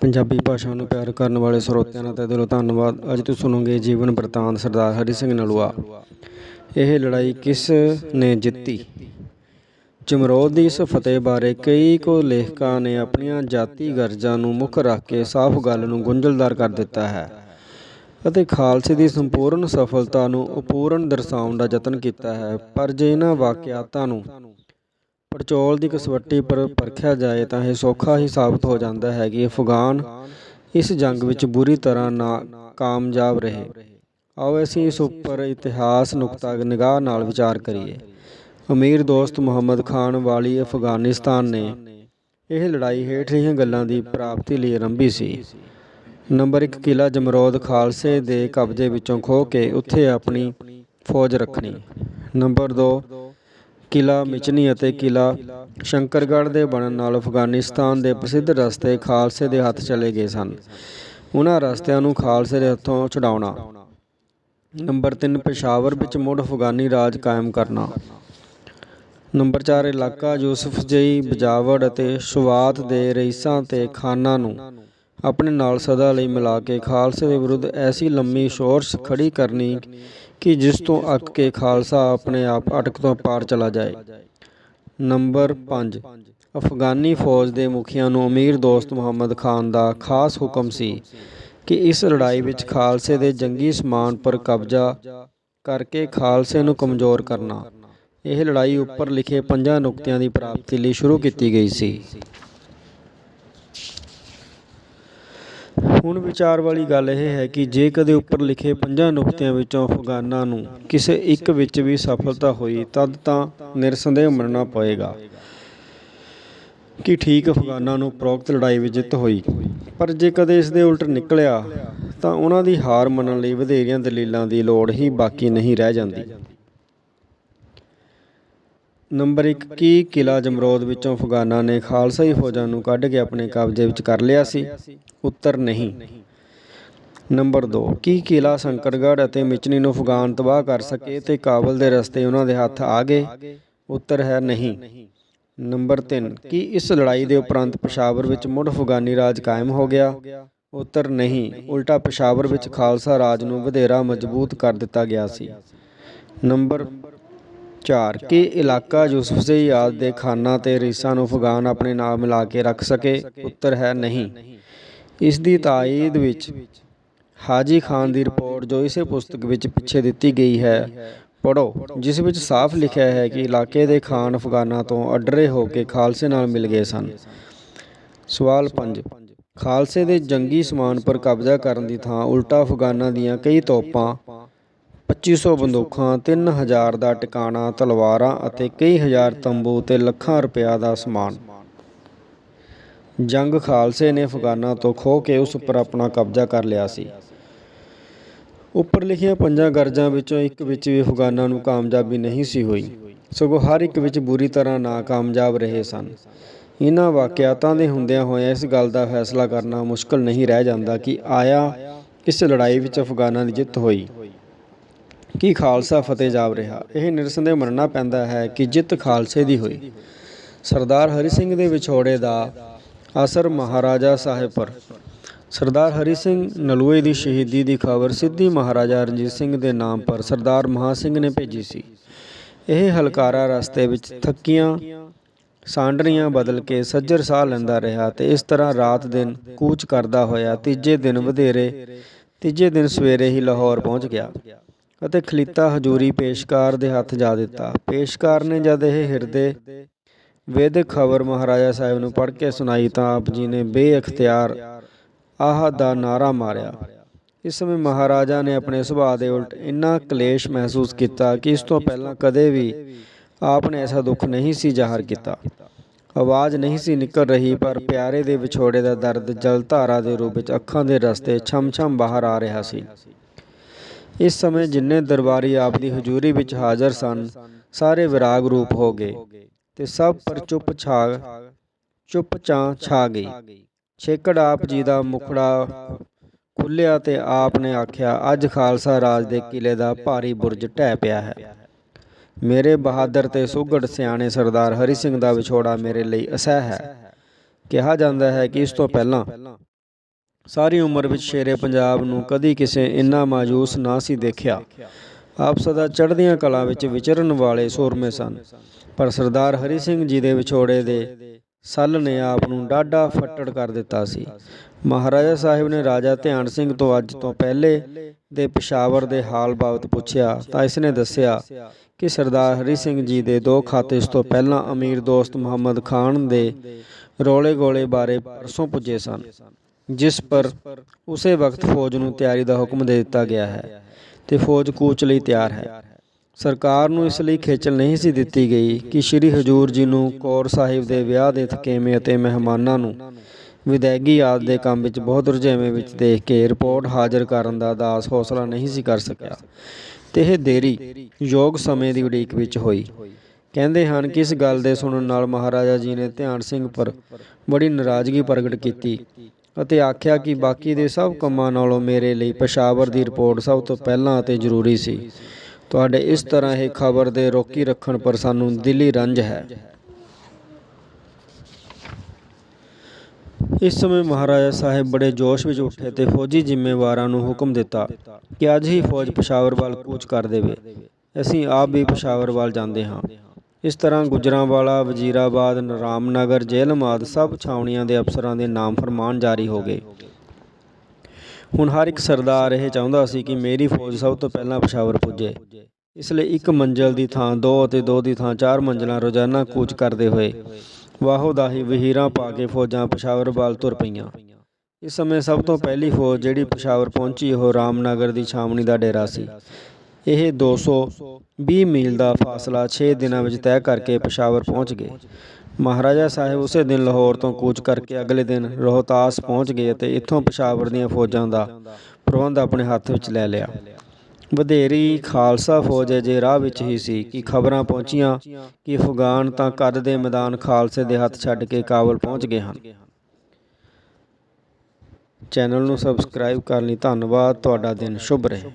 ਪੰਜਾਬੀ ਭਾਸ਼ਾ ਨੂੰ ਪਿਆਰ ਕਰਨ ਵਾਲੇ ਸਰੋਤਿਆਂ ਦਾ ਤਹਿ ਦਿਲੋਂ ਧੰਨਵਾਦ। ਅੱਜ ਤੁਸੀਂ ਸੁਣੋਗੇ ਜੀਵਨ ਬ੍ਰਿਤਾਂਤ ਸਰਦਾਰ ਹਰੀ ਸਿੰਘ ਨਲੂਆ। ਇਹ ਲੜਾਈ ਕਿਸ ਨੇ ਜਿੱਤੀ? ਜਮਰੋਦ ਦੀ ਇਸ ਫਤਿਹ ਬਾਰੇ ਕਈ ਕੋ ਲੇਖਕਾਂ ਨੇ ਆਪਣੀਆਂ ਜਾਤੀ ਗਰਜਾਂ ਨੂੰ ਮੁੱਖ ਰੱਖ ਕੇ ਸਾਫ਼ ਗੱਲ ਨੂੰ ਗੁੰਝਲਦਾਰ ਕਰ ਦਿੱਤਾ ਹੈ ਅਤੇ ਖਾਲਸੇ ਦੀ ਸੰਪੂਰਨ ਸਫਲਤਾ ਨੂੰ ਅਪੂਰਨ ਦਰਸਾਉਣ ਦਾ ਯਤਨ ਕੀਤਾ ਹੈ। ਪਰ ਜੇ ਇਹਨਾਂ ਵਾਕਿਆਤਾਂ ਨੂੰ ਪੜਚੋਲ ਦੀ ਕਸਵੱਟੀ ਪਰ ਪਰਖਿਆ ਜਾਏ ਤਾਂ ਇਹ ਸੌਖਾ ਹੀ ਸਾਬਤ ਹੋ ਜਾਂਦਾ ਹੈ ਕਿ ਅਫਗਾਨ ਇਸ ਜੰਗ ਵਿੱਚ ਬੁਰੀ ਤਰ੍ਹਾਂ ਨਾ ਕਾਮਯਾਬ ਰਹੇ। ਆਓ ਅਸੀਂ ਇਸ ਉੱਪਰ ਇਤਿਹਾਸ ਨੁਕਤਾ ਨਿਗਾਹ ਨਾਲ ਵਿਚਾਰ ਕਰੀਏ। ਅਮੀਰ ਦੋਸਤ ਮੁਹੰਮਦ ਖਾਨ ਵਾਲੀ ਅਫਗਾਨਿਸਤਾਨ ਨੇ ਇਹ ਲੜਾਈ ਹੇਠ ਰਹੀਆਂ ਗੱਲਾਂ ਦੀ ਪ੍ਰਾਪਤੀ ਲਈ ਆਰੰਭੀ ਸੀ। ਨੰਬਰ 1 ਕਿਲਾ ਜਮਰੌਦ ਖਾਲਸੇ ਦੇ ਕਬਜ਼ੇ ਵਿੱਚੋਂ ਖੋਹ ਕੇ ਉੱਥੇ ਆਪਣੀ ਫੌਜ ਰੱਖਣੀ। ਨੰਬਰ 2 ਕਿਲਾ ਮਿਚਨੀ ਅਤੇ ਕਿਲਾ ਸ਼ੰਕਰਗੜ੍ਹ ਦੇ ਬਣਨ ਨਾਲ ਅਫਗਾਨਿਸਤਾਨ ਦੇ ਪ੍ਰਸਿੱਧ ਰਸਤੇ ਖਾਲਸੇ ਦੇ ਹੱਥ ਚਲੇ ਗਏ ਸਨ। ਉਹਨਾਂ ਰਸਤਿਆਂ ਨੂੰ ਖਾਲਸੇ ਦੇ ਹੱਥੋਂ ਛੁਡਾਉਣਾ। ਨੰਬਰ 3 ਪੇਸ਼ਾਵਰ ਵਿੱਚ ਮੁੜ ਅਫਗਾਨੀ ਰਾਜ ਕਾਇਮ ਕਰਨਾ। ਨੰਬਰ 4 ਇਲਾਕਾ ਯੂਸਫ ਜਈ ਬਜਾਵੜ ਅਤੇ ਸ਼ੁਵਾਤ ਦੇ ਰਈਸਾਂ ਤੇ ਖਾਨਾਂ ਨੂੰ ਆਪਣੇ ਨਾਲ ਸਦਾ ਲਈ ਮਿਲਾ ਕੇ ਖਾਲਸੇ ਦੇ ਵਿਰੁੱਧ ਐਸੀ ਲੰਮੀ ਸ਼ੋਰਸ਼ ਖੜੀ ਕਰਨੀ ਕਿ ਜਿਸ ਤੋਂ ਅੱਕ ਕੇ ਖਾਲਸਾ ਆਪਣੇ ਆਪ ਅਟਕ ਤੋਂ ਪਾਰ ਚਲਾ ਜਾਏ। ਨੰਬਰ 5 ਅਫਗਾਨੀ ਫੌਜ ਦੇ ਮੁਖੀਆਂ ਨੂੰ ਅਮੀਰ ਦੋਸਤ ਮੁਹੰਮਦ ਖਾਨ ਦਾ ਖਾਸ ਹੁਕਮ ਸੀ ਕਿ ਇਸ ਲੜਾਈ ਵਿੱਚ ਖਾਲਸੇ ਦੇ ਜੰਗੀ ਸਮਾਨ ਪਰ ਕਬਜ਼ਾ ਕਰਕੇ ਖਾਲਸੇ ਨੂੰ ਕਮਜ਼ੋਰ ਕਰਨਾ। ਇਹ ਲੜਾਈ ਉੱਪਰ ਲਿਖੇ ਪੰਜਾਂ ਨੁਕਤਿਆਂ ਦੀ ਪ੍ਰਾਪਤੀ ਲਈ ਸ਼ੁਰੂ ਕੀਤੀ ਗਈ ਸੀ। ਹੁਣ ਵਿਚਾਰ ਵਾਲੀ ਗੱਲ ਇਹ ਹੈ ਕਿ ਜੇ ਕਦੇ ਉੱਪਰ ਲਿਖੇ ਪੰਜਾਂ ਨੁਕਤਿਆਂ ਵਿੱਚੋਂ ਅਫਗਾਨਾਂ ਨੂੰ ਕਿਸੇ ਇੱਕ ਵਿੱਚ ਵੀ ਸਫਲਤਾ ਹੋਈ, ਤਦ ਤਾਂ ਨਿਰਸੰਦੇਹ ਮੰਨਣਾ ਪਏਗਾ ਕਿ ਠੀਕ ਅਫਗਾਨਾਂ ਨੂੰ ਉਪਰੋਕਤ ਲੜਾਈ ਵਿੱਚ ਜਿੱਤ ਹੋਈ। ਪਰ ਜੇ ਕਦੇ ਇਸ ਦੇ ਉਲਟ ਨਿਕਲਿਆ, ਤਾਂ ਉਹਨਾਂ ਦੀ ਹਾਰ ਮੰਨਣ ਲਈ ਵਧੇਰੀਆਂ ਦਲੀਲਾਂ ਦੀ ਲੋੜ ਹੀ ਬਾਕੀ ਨਹੀਂ ਰਹਿ ਜਾਂਦੀ। ਨੰਬਰ 1 ਕੀ ਕਿਲਾ ਜਮਰੌਦ ਵਿੱਚੋਂ ਅਫਗਾਨਾਂ ਨੇ ਖਾਲਸਾਈ ਫੌਜਾਂ ਨੂੰ ਕੱਢ ਕੇ ਆਪਣੇ ਕਬਜ਼ੇ ਵਿੱਚ ਕਰ ਲਿਆ ਸੀ? ਉੱਤਰ ਨਹੀਂ। ਨੰਬਰ 2 ਕੀ ਕਿਲਾ ਸ਼ੰਕਰਗੜ੍ਹ ਅਤੇ ਮਿਚਨੀ ਨੂੰ ਅਫਗਾਨ ਤਬਾਹ ਕਰ ਸਕੇ ਤੇ ਕਾਬਲ ਦੇ ਰਸਤੇ ਉਹਨਾਂ ਦੇ ਹੱਥ ਆ ਗਏ? ਉੱਤਰ ਹੈ ਨਹੀਂ। ਨੰਬਰ 3 ਕੀ ਇਸ ਲੜਾਈ ਦੇ ਉਪਰੰਤ ਪਸ਼ਾਵਰ ਵਿੱਚ ਮੁੜ ਅਫਗਾਨੀ ਰਾਜ ਕਾਇਮ ਹੋ ਗਿਆ? ਉੱਤਰ ਨਹੀਂ, ਉਲਟਾ ਪਸ਼ਾਵਰ ਵਿੱਚ ਖਾਲਸਾ ਰਾਜ ਨੂੰ ਵਧੇਰਾ ਮਜ਼ਬੂਤ ਕਰ ਦਿੱਤਾ ਗਿਆ ਸੀ। ਨੰਬਰ 4 ਕਿ ਇਲਾਕਾ ਯੂਸਫਜ਼ਈ ਯਾਦ ਦੇ ਖਾਨਾ ਤੇ ਰੀਸਾਂ ਨੂੰ ਅਫਗਾਨ ਆਪਣੇ ਨਾਲ ਮਿਲਾ ਕੇ ਰੱਖ ਸਕੇ? ਉੱਤਰ ਹੈ ਨਹੀਂ। ਇਸ ਦੀ ਤਾਇਦ ਵਿੱਚ ਹਾਜੀ ਖਾਨ ਦੀ ਰਿਪੋਰਟ ਜੋ ਇਸੇ ਪੁਸਤਕ ਵਿੱਚ ਪਿੱਛੇ ਦਿੱਤੀ ਗਈ ਹੈ ਪੜੋ ਜਿਸ ਵਿੱਚ ਸਾਫ਼ ਲਿਖਿਆ ਹੈ ਕਿ ਇਲਾਕੇ ਦੇ ਖਾਨ ਅਫਗਾਨਾਂ ਤੋਂ ਅਡਰੇ ਹੋ ਕੇ ਖਾਲਸੇ ਨਾਲ ਮਿਲ ਗਏ ਸਨ। ਸਵਾਲ 5 ਖਾਲਸੇ ਦੇ ਜੰਗੀ ਸਮਾਨ ਪਰ ਕਬਜ਼ਾ ਕਰਨ ਦੀ ਥਾਂ ਉਲਟਾ ਅਫਗਾਨਾਂ ਦੀਆਂ ਕਈ ਤੋਪਾਂ 2500 ਬੰਦੂਕਾਂ 3000 ਦਾ ਟਿਕਾਣਾ, ਤਲਵਾਰਾਂ ਅਤੇ ਕਈ ਹਜ਼ਾਰ ਤੰਬੂ ਤੇ ਲੱਖਾਂ ਰੁਪਇਆ ਦਾ ਸਮਾਨ। ਜੰਗ ਖਾਲਸੇ ਨੇ ਅਫਗਾਨਾਂ ਤੋਂ ਖੋਹ ਕੇ ਉਸ ਉੱਪਰ ਆਪਣਾ ਕਬਜ਼ਾ ਕਰ ਲਿਆ ਸੀ। ਉੱਪਰ ਲਿਖੀਆਂ ਪੰਜਾਂ ਗਰਜਾਂ ਵਿੱਚੋਂ ਇੱਕ ਵਿੱਚ ਵੀ ਅਫਗਾਨਾਂ ਨੂੰ ਕਾਮਯਾਬੀ ਨਹੀਂ ਸੀ ਹੋਈ। ਸਗੋਂ ਹਰ ਇੱਕ ਵਿੱਚ ਬੁਰੀ ਤਰ੍ਹਾਂ ਨਾਕਾਮਯਾਬ ਰਹੇ ਸਨ। ਇਹਨਾਂ ਵਾਕਿਆਤਾਂ ਦੇ ਹੁੰਦਿਆਂ ਹੋਇਆਂ ਇਸ ਗੱਲ ਦਾ ਫੈਸਲਾ ਕਰਨਾ ਮੁਸ਼ਕਲ ਨਹੀਂ ਰਹਿ ਜਾਂਦਾ ਕਿ ਆਇਆ ਇਸ ਲੜਾਈ ਵਿੱਚ ਅਫਗਾਨਾਂ ਦੀ ਜਿੱਤ ਹੋਈ। ਕੀ ਖਾਲਸਾ ਫਤਿਹ ਜਾਬ ਰਿਹਾ? ਇਹ ਨਿਰਸੰਦੇਹ ਮੰਨਣਾ ਪੈਂਦਾ ਹੈ ਕਿ ਜਿੱਤ ਖਾਲਸੇ ਦੀ ਹੋਈ। ਸਰਦਾਰ ਹਰੀ ਸਿੰਘ ਦੇ ਵਿਛੋੜੇ ਦਾ ਅਸਰ ਮਹਾਰਾਜਾ ਸਾਹਿਬ ਪਰ। ਸਰਦਾਰ ਹਰੀ ਸਿੰਘ ਨਲੂਏ ਦੀ ਸ਼ਹੀਦੀ ਦੀ ਖਬਰ ਸਿੱਧੀ ਮਹਾਰਾਜਾ ਰਣਜੀਤ ਸਿੰਘ ਦੇ ਨਾਮ ਪਰ ਸਰਦਾਰ ਮਹਾ ਸਿੰਘ ਨੇ ਭੇਜੀ ਸੀ। ਇਹ ਹਲਕਾਰਾ ਰਸਤੇ ਵਿੱਚ ਥੱਕੀਆਂ ਸਾਂਡਰੀਆਂ ਬਦਲ ਕੇ ਸੱਜਰ ਸਾਹ ਲੈਂਦਾ ਰਿਹਾ ਤੇ ਇਸ ਤਰ੍ਹਾਂ ਰਾਤ ਦਿਨ ਕੂਚ ਕਰਦਾ ਹੋਇਆ ਤੀਜੇ ਦਿਨ ਵਧੇਰੇ, ਤੀਜੇ ਦਿਨ ਸਵੇਰੇ ਹੀ ਲਾਹੌਰ ਪਹੁੰਚ ਗਿਆ। ਅਤੇ ਖਲੀਤਾ ਹਜੂਰੀ ਪੇਸ਼ਕਾਰ ਦੇ ਹੱਥ ਜਾ ਦਿੱਤਾ। ਪੇਸ਼ਕਾਰ ਨੇ ਜਦ ਇਹ ਹਿਰਦੇ ਵੇਦਿਕ ਖਬਰ ਮਹਾਰਾਜਾ ਸਾਹਿਬ ਨੂੰ ਪੜ੍ਹ ਕੇ ਸੁਣਾਈ ਤਾਂ ਆਪ ਜੀ ਨੇ ਬੇਇਖਤਿਆਰ ਆਹ ਦਾ ਨਾਰਾ ਮਾਰਿਆ। ਇਸ ਸਮੇਂ ਮਹਾਰਾਜਾ ਨੇ ਆਪਣੇ ਸੁਭਾਅ ਦੇ ਉਲਟ ਇੰਨਾ ਕਲੇਸ਼ ਮਹਿਸੂਸ ਕੀਤਾ ਕਿ ਇਸ ਤੋਂ ਪਹਿਲਾਂ ਕਦੇ ਵੀ ਆਪ ਨੇ ਐਸਾ ਦੁੱਖ ਨਹੀਂ ਸੀ ਜ਼ਾਹਰ ਕੀਤਾ। ਆਵਾਜ਼ ਨਹੀਂ ਸੀ ਨਿਕਲ ਰਹੀ, ਪਰ ਪਿਆਰੇ ਦੇ ਵਿਛੋੜੇ ਦਾ ਦਰਦ ਜਲਧਾਰਾ ਦੇ ਰੂਪ ਵਿੱਚ ਅੱਖਾਂ ਦੇ ਰਸਤੇ ਛਮ-ਛਮ ਬਾਹਰ ਆ ਰਿਹਾ ਸੀ। ਇਸ ਸਮੇਂ ਜਿੰਨੇ ਦਰਬਾਰੀ ਆਪ ਦੀ ਹਜ਼ੂਰੀ ਵਿੱਚ ਹਾਜ਼ਰ ਸਨ, ਸਾਰੇ ਵਿਰਾਗ ਰੂਪ ਹੋ ਗਏ ਤੇ ਸਭ ਪਰ ਚੁੱਪ ਛਾ ਚੁੱਪ ਚਾਂ ਛਾ ਗਈ। ਛੇਕੜ ਆਪ ਜੀ ਦਾ ਮੁਖੜਾ ਖੁੱਲਿਆ ਤੇ ਆਪ ਨੇ ਆਖਿਆ, ਅੱਜ ਖਾਲਸਾ ਰਾਜ ਦੇ ਕਿਲੇ ਦਾ ਭਾਰੀ ਬੁਰਜ ਢਹਿ ਪਿਆ ਹੈ। ਮੇਰੇ ਬਹਾਦਰ ਤੇ ਸੁਗੜ ਸਿਆਣੇ ਸਰਦਾਰ ਹਰੀ ਸਿੰਘ ਦਾ ਵਿਛੋੜਾ ਮੇਰੇ ਲਈ ਅਸਹਿ ਹੈ। ਕਿਹਾ ਜਾਂਦਾ ਹੈ ਕਿ ਇਸ ਤੋਂ ਪਹਿਲਾਂ ਸਾਰੀ ਉਮਰ ਵਿੱਚ ਸ਼ੇਰੇ ਪੰਜਾਬ ਨੂੰ ਕਦੀ ਕਿਸੇ ਇੰਨਾ ਮਾਯੂਸ ਨਾ ਸੀ ਦੇਖਿਆ। ਆਪ ਸਦਾ ਚੜ੍ਹਦੀਆਂ ਕਲਾ ਵਿੱਚ ਵਿਚਰਨ ਵਾਲੇ ਸੂਰਮੇ ਸਨ। ਪਰ ਸਰਦਾਰ ਹਰੀ ਸਿੰਘ ਜੀ ਦੇ ਵਿਛੋੜੇ ਦੇ ਸੱਲ ਨੇ ਆਪ ਨੂੰ ਡਾਢਾ ਫੱਟੜ ਕਰ ਦਿੱਤਾ ਸੀ। ਮਹਾਰਾਜਾ ਸਾਹਿਬ ਨੇ ਰਾਜਾ ਧਿਆਨ ਸਿੰਘ ਤੋਂ ਅੱਜ ਤੋਂ ਪਹਿਲੇ ਦੇ ਪਸ਼ਾਵਰ ਦੇ ਹਾਲ ਬਾਬਤ ਪੁੱਛਿਆ ਤਾਂ ਇਸ ਨੇ ਦੱਸਿਆ ਕਿ ਸਰਦਾਰ ਹਰੀ ਸਿੰਘ ਜੀ ਦੇ ਦੋ ਖਾਤੇ ਇਸ ਤੋਂ ਪਹਿਲਾਂ ਅਮੀਰ ਦੋਸਤ ਮੁਹੰਮਦ ਖਾਨ ਦੇ ਰੋਲੇ ਗੋਲੇ ਬਾਰੇ ਪਰਸੋਂ ਪੁੱਜੇ ਸਨ। ਜਿਸ ਪਰ ਉਸੇ ਵਕਤ ਫੌਜ ਨੂੰ ਤਿਆਰੀ ਦਾ ਹੁਕਮ ਦੇ ਦਿੱਤਾ ਗਿਆ ਹੈ ਤੇ ਫੌਜ ਕੂਚ ਲਈ ਤਿਆਰ ਹੈ। ਸਰਕਾਰ ਨੂੰ ਇਸ ਲਈ ਖੇਚਲ ਨਹੀਂ ਸੀ ਦਿੱਤੀ ਗਈ ਕਿ ਸ੍ਰੀ ਹਜੂਰ ਜੀ ਨੂੰ ਕੌਰ ਸਾਹਿਬ ਦੇ ਵਿਆਹ ਦੇ ਥਕੇਵੇਂ ਅਤੇ ਮਹਿਮਾਨਾਂ ਨੂੰ ਵਿਦਾਇਗੀ ਆਦਿ ਦੇ ਕੰਮ ਵਿੱਚ ਬਹੁਤ ਰੁਝੇਵੇਂ ਵਿੱਚ ਦੇਖ ਕੇ ਰਿਪੋਰਟ ਹਾਜ਼ਰ ਕਰਨ ਦਾ ਦਾਸ ਹੌਸਲਾ ਨਹੀਂ ਸੀ ਕਰ ਸਕਿਆ ਤੇ ਇਹ ਦੇਰੀ ਯੋਗ ਸਮੇਂ ਦੀ ਉਡੀਕ ਵਿੱਚ ਹੋਈ। ਕਹਿੰਦੇ ਹਨ ਕਿ ਇਸ ਗੱਲ ਦੇ ਸੁਣਨ ਨਾਲ ਮਹਾਰਾਜਾ ਜੀ ਨੇ ਧਿਆਨ ਸਿੰਘ ਪਰ ਬੜੀ ਨਾਰਾਜ਼ਗੀ ਪ੍ਰਗਟ ਕੀਤੀ ਅਤੇ ਆਖਿਆ ਕਿ ਬਾਕੀ ਦੇ ਸਭ ਕੰਮਾਂ ਨਾਲੋਂ ਮੇਰੇ ਲਈ ਪਸ਼ਾਵਰ ਦੀ ਰਿਪੋਰਟ ਸਭ ਤੋਂ ਪਹਿਲਾਂ ਅਤੇ ਜ਼ਰੂਰੀ ਸੀ। ਤੁਹਾਡੇ ਇਸ ਤਰ੍ਹਾਂ ਇਹ ਖਬਰ ਦੇ ਰੋਕੀ ਰੱਖਣ ਪਰ ਸਾਨੂੰ ਦਿਲੀ ਰੰਜ ਹੈ। ਇਸ ਸਮੇਂ ਮਹਾਰਾਜਾ ਸਾਹਿਬ ਬੜੇ ਜੋਸ਼ ਵਿੱਚ ਉੱਠੇ ਤੇ ਫੌਜੀ ਜ਼ਿੰਮੇਵਾਰਾਂ ਨੂੰ ਹੁਕਮ ਦਿੱਤਾ ਕਿ ਅੱਜ ਹੀ ਫੌਜ ਪਸ਼ਾਵਰ ਵੱਲ ਕੂਚ ਕਰ ਦੇਵੇ। ਅਸੀਂ ਆਪ ਵੀ ਪਸ਼ਾਵਰ ਵੱਲ ਜਾਂਦੇ ਹਾਂ। ਇਸ ਤਰ੍ਹਾਂ ਗੁਜਰਾਂਵਾਲਾ, ਵਜ਼ੀਰਾਬਾਦ, ਰਾਮਨਗਰ ਜੇਲ੍ਹ ਆਦਿ ਸਭ ਛਾਉਣੀਆਂ ਦੇ ਅਫਸਰਾਂ ਦੇ ਨਾਮ ਫਰਮਾਨ ਜਾਰੀ ਹੋ ਗਏ। ਹੁਣ ਹਰ ਇੱਕ ਸਰਦਾਰ ਇਹ ਚਾਹੁੰਦਾ ਸੀ ਕਿ ਮੇਰੀ ਫੌਜ ਸਭ ਤੋਂ ਪਹਿਲਾਂ ਪਸ਼ਾਵਰ ਪੁੱਜੇ। ਇਸ ਲਈ ਇੱਕ ਮੰਜ਼ਲ ਦੀ ਥਾਂ, ਦੋ ਅਤੇ ਦੋ ਦੀ ਥਾਂ, ਚਾਰ ਮੰਜ਼ਲਾਂ ਰੋਜ਼ਾਨਾ ਕੂਚ ਕਰਦੇ ਹੋਏ ਵਾਹੋ ਦਾਹੀ ਵਹੀਰਾਂ ਪਾ ਕੇ ਫੌਜਾਂ ਪਸ਼ਾਵਰ ਵੱਲ ਤੁਰ ਪਈਆਂ। ਇਸ ਸਮੇਂ ਸਭ ਤੋਂ ਪਹਿਲੀ ਫੌਜ ਜਿਹੜੀ ਪਸ਼ਾਵਰ ਪਹੁੰਚੀ ਉਹ ਰਾਮਨਗਰ ਦੀ ਛਾਵਣੀ ਦਾ ਡੇਰਾ ਸੀ। ਇਹ 220 ਮੀਲ ਦਾ ਫਾਸਲਾ 6 ਦਿਨਾਂ ਵਿੱਚ ਤੈਅ ਕਰਕੇ ਪਸ਼ਾਵਰ ਪਹੁੰਚ ਗਏ। ਮਹਾਰਾਜਾ ਸਾਹਿਬ ਉਸੇ ਦਿਨ ਲਾਹੌਰ ਤੋਂ ਕੂਚ ਕਰਕੇ ਅਗਲੇ ਦਿਨ ਰੋਹਤਾਸ ਪਹੁੰਚ ਗਏ ਅਤੇ ਇੱਥੋਂ ਪਸ਼ਾਵਰ ਦੀਆਂ ਫੌਜਾਂ ਦਾ ਪ੍ਰਬੰਧ ਆਪਣੇ ਹੱਥ ਵਿੱਚ ਲੈ ਲਿਆ। ਵਧੇਰੀ ਖਾਲਸਾ ਫੌਜ ਅਜੇ ਰਾਹ ਵਿੱਚ ਹੀ ਸੀ ਕਿ ਖਬਰਾਂ ਪਹੁੰਚੀਆਂ ਕਿ ਅਫਗਾਨ ਤਾਂ ਕਦ ਦੇ ਮੈਦਾਨ ਖਾਲਸੇ ਦੇ ਹੱਥ ਛੱਡ ਕੇ ਕਾਬਲ ਪਹੁੰਚ ਗਏ ਹਨ। ਚੈਨਲ ਨੂੰ ਸਬਸਕ੍ਰਾਈਬ ਕਰਨ ਲਈ ਧੰਨਵਾਦ। ਤੁਹਾਡਾ ਦਿਨ ਸ਼ੁਭ ਰਹੇ।